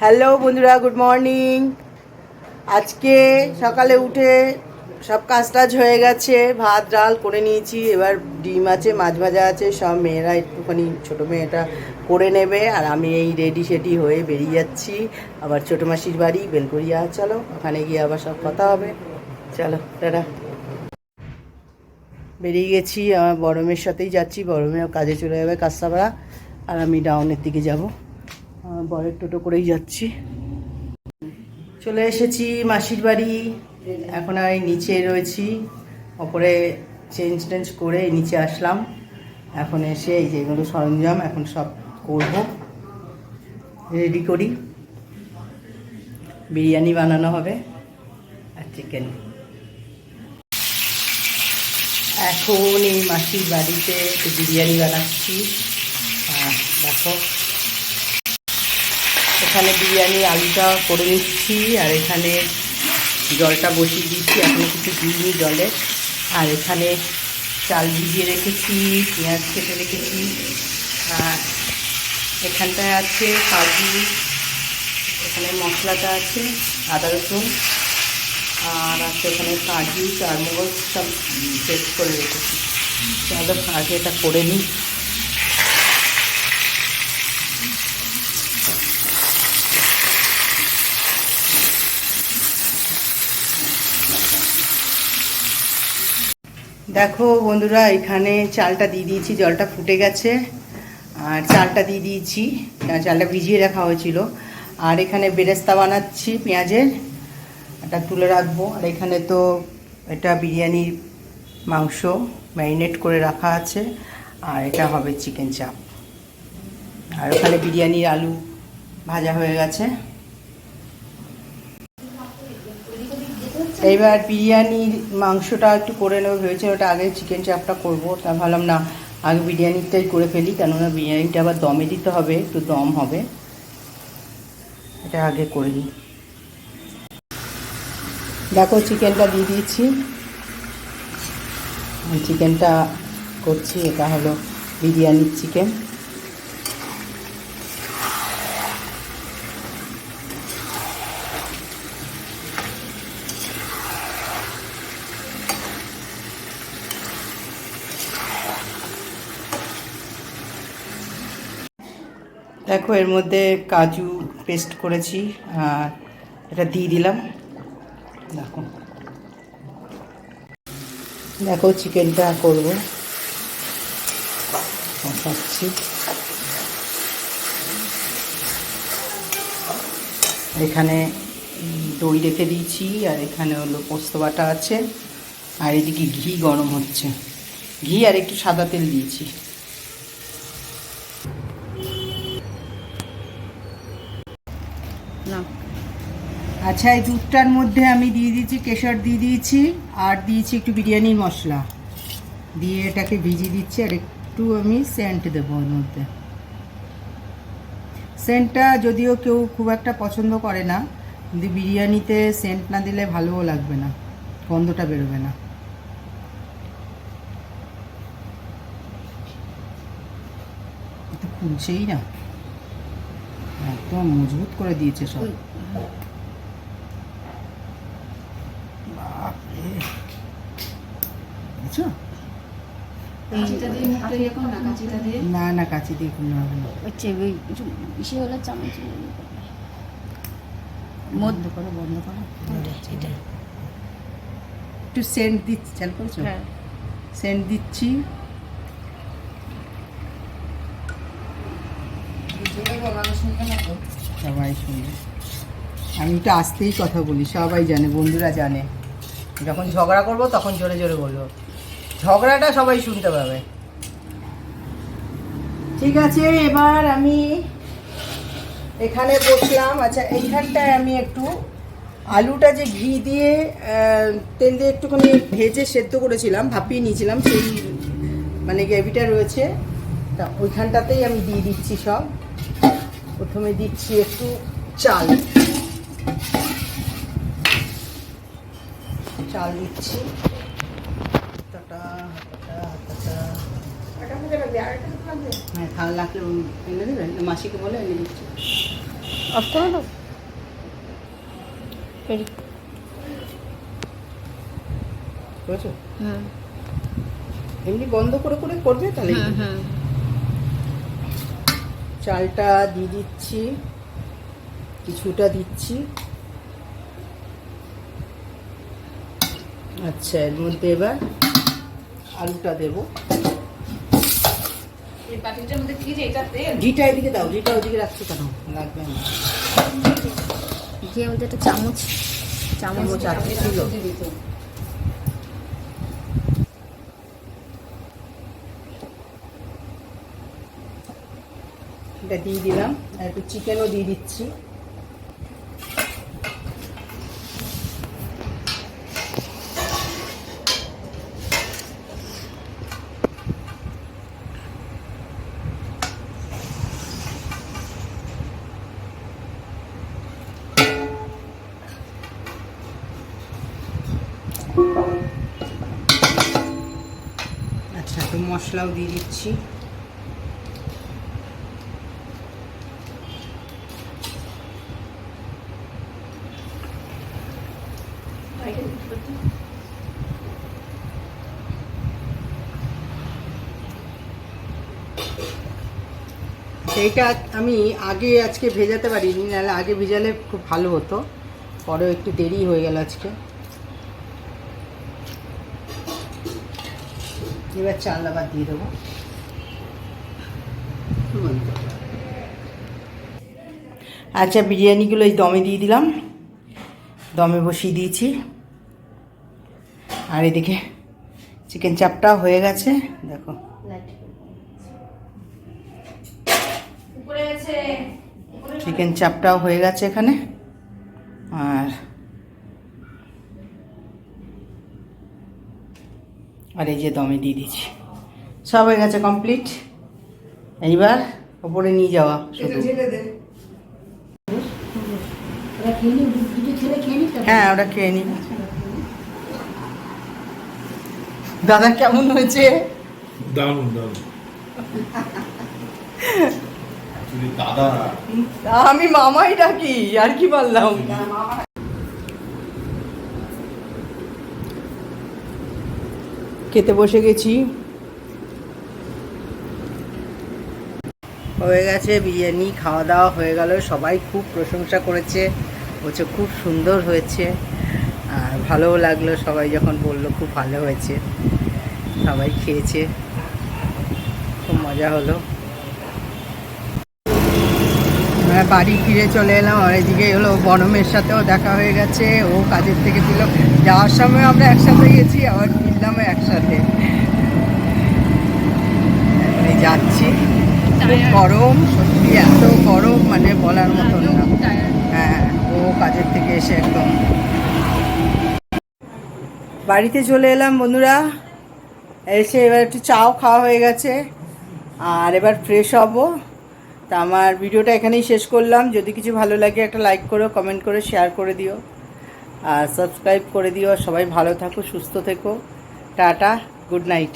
Hello বন্ধুরা, good morning. আজকে সকালে উঠে সব কাজ টাজ হয়ে গেছে, ভাত, ডাল করে নিয়েছি। এবার ডিম আছে, মাছ ভাজা আছে, সব মেয়েরা একটুখানি, ছোটো মেয়েটা করে নেবে। আর আমি এই রেডি সেডি হয়ে বেরিয়ে যাচ্ছি। আবার ছোটো মাসির বাড়ি, বেলগড়িয়া। চলো, ওখানে গিয়ে আবার সব কথা হবে। চলো দাদা বেরিয়ে গেছি, আমার বড় মেয়ের সাথেই যাচ্ছি। বড় মেয়েও কাজে চলে যাবে কাস্তাপাড়া আর আমি ডাউনের দিকে যাব। বরের টোটো করেই যাচ্ছি। চলে এসেছি মাসির বাড়ি। এখন আমি নিচে রয়েছি। ওপরে চেঞ্জ টেঞ্জ করে নিচে আসলাম। এখন এসে এই যেগুলো সরঞ্জাম এখন সব করব। রেডি করি। বিরিয়ানি বানানো হবে আর চিকেন এখন এই মাসির বাড়িতে বিরিয়ানি বানাচ্ছি। দেখো। এখানে বিরিয়ানি, আলুটা করে নিচ্ছি, আর এখানে জলটা বসিয়ে দিচ্ছি, এখন কিছু দিইনি জলে। আর এখানে চাল ভিজিয়ে রেখেছি, পেঁয়াজ কেটে রেখেছি, আর এখানটায় আছে কাজু, এখানে মশলাটা আছে, আদা রসুন, আর আছে এখানে কাজু, চারমগজ সব পেস্ট করে রেখেছি। চলো আগে এটা করে নিই। দেখো বন্ধুরা, এখানে চালটা দিয়ে দিয়েছি, জলটা ফুটে গেছে। আর চালটা দিয়ে দিয়েছি চালটা ভিজিয়ে রাখা হয়েছিল। আর এখানে বেরেস্তা বানাচ্ছি পেঁয়াজের, এটা তুলে রাখব। আর এখানে তো এটা বিরিয়ানির মাংস ম্যারিনেট করে রাখা আছে, আর এটা হবে চিকেন চাপ। আর ওখানে বিরিয়ানির আলু ভাজা হয়ে গেছে। এইবার বিরিয়ানির মাংসটা একটু করে নেব ভেবেছি ওটা আগে চিকেন চাপটা করব। তা ভাবলাম না, আগে বিরিয়ানিটাই করে ফেলি, কেননা বিরিয়ানিটা আবার দমে দিতে হবে, একটু দম হবে। এটা আগে করে নিই দেখো চিকেনটা দিয়ে দিয়েছি। চিকেনটা করছি, এটা হলো বিরিয়ানির চিকেন দেখো, এর মধ্যে কাজু পেস্ট করেছি, আর এটা দিয়ে দিলাম। দেখো। দেখো চিকেনটা করব। কষাচ্ছি এখানে দই রেখে দিয়েছি, আর এখানে হলো পোস্ত বাটা আছে। আর এদিকে ঘি গরম হচ্ছে। ঘি আর একটু সাদা তেল দিয়েছি। না। আচ্ছা এই দুধটার মধ্যে আমি দিয়ে দিয়েছি কেশর, দিয়ে দিয়েছি, আর দিয়েছি একটু বিরিয়ানির মশলা। দিয়ে এটাকে ভিজিয়ে দিচ্ছি, আর একটু আমি সেন্ট দেবো ওর মধ্যে। সেন্টটা যদিও কেউ খুব একটা পছন্দ করে না, কিন্তু বিরিয়ানিতে সেন্ট না দিলে ভালোও লাগবে না, গন্ধটা বেরোবে না। খুলছেই না। একদম মজবুত করে দিয়েছে সব। বাপরে। বুঝছ? না? না কাছে দিয়ে কোনো হবে না। হচ্ছে ওই ইসে হলে চামচ বন্ধ করো। বন্ধ করো একটু সেন্ট দিচ্ছি চাল করছ? হ্যাঁ। সেন্ট দিচ্ছি। সবাই শুনে। আমি একটু আসতেই কথা বলি, সবাই জানে, বন্ধুরা জানে। যখন ঝগড়া করব, তখন জোরে জোরে বলব। ঝগড়াটা সবাই শুনতে পাবে। ঠিক আছে, এবার আমি এখানে বসলাম। আচ্ছা এইখানটায় আমি একটু আলুটা যে ঘি দিয়ে তেল দিয়ে একটুখানি ভেজে সেদ্ধ করেছিলাম, ভাপিয়ে নিয়েছিলাম, সেই মানে গ্রেভিটা রয়েছে। তা ওইখানটাতেই আমি দিয়ে দিচ্ছি সব। প্রথমে দিচ্ছি একটু চাল। চাল দিচ্ছি। হ্যাঁ এনে দেবেন। মাসিকে বলে এনে দিচ্ছি। অফ করে দাও বুঝেছ এমনি বন্ধ করে করে করবে তাহলে? হুম হুম চালটা দিয়ে দিচ্ছি কিছুটা দিচ্ছি। আচ্ছা এর মধ্যে এবার আলুটা দেবো। এই পাতিলটার মধ্যে কি যে এটা তেল? ঘিটা এদিকে দাও ঘিটা ওদিকে রাখছি কেন? লাগবে না। দিয়ে মধ্যে একটা চামচ চামচ ছিল। এটা দিয়ে দিলাম। আর একটু চিকেনও দিয়ে দিচ্ছি। আচ্ছা একটু মশলাও দিয়ে দিচ্ছি। সেইটা আমি আগে আজকে ভেজাতে পারিনি, নাহলে আগে ভেজালে খুব ভালো হতো। পরেও একটু দেরি হয়ে গেল আজকে। এবার চাল আবার দিয়ে দেবো। আচ্ছা বিরিয়ানিগুলো এই দমে দিয়ে দিলাম। দমে বসিয়ে দিয়েছি। আর এদিকে চিকেন চাপটা হয়ে গেছে, দেখো উপরে আছে চিকেন চাপটাও হয়ে গেছে এখানে। আর আর এই যে দমে দিয়ে দিচ্ছি। সব হয়ে গেছে কমপ্লিট এইবার ওপরে নিয়ে যাওয়া শুধু। হ্যাঁ ওটা খেয়ে নি দাদা কেমন হয়েছে? দারুণ দারুণ। Actually দাদা আমি মামাই ডাকি আর কি বললাম? খেতে বসে গেছি। হয়ে গেছে বিরিয়ানি খাওয়া দাওয়া হয়ে গেল। সবাই খুব প্রশংসা করেছে। বলছে খুব সুন্দর হয়েছে। আর ভালোও লাগল সবাই যখন বলল খুব ভালো হয়েছে। সবাই খেয়েছে। খুব মজা হলো। আমরা বাড়ি ফিরে চলে এলাম। আর এদিকে হলো বনমের সাথেও দেখা হয়ে গেছে। ও কাজের থেকে দিল যাওয়ার সময় আমরা একসাথে গেছি আবার ফিরলামও একসাথে। যাচ্ছি। গরম সত্যি এত গরম মানে বলার মতন না। হ্যাঁ ও কাজের থেকে এসে একদম। বাড়িতে চলে এলাম বন্ধুরা। এসে এবার একটু চাও খাওয়া হয়ে গেছে। আর এবার ফ্রেশ হব। তা আমার ভিডিওটা এখানেই শেষ করলাম। যদি কিছু ভালো লাগে, একটা লাইক করো কমেন্ট করে শেয়ার করে দিও। আর সাবস্ক্রাইব করে দিও। সবাই ভালো থাকো, সুস্থ থেকো। Tata good night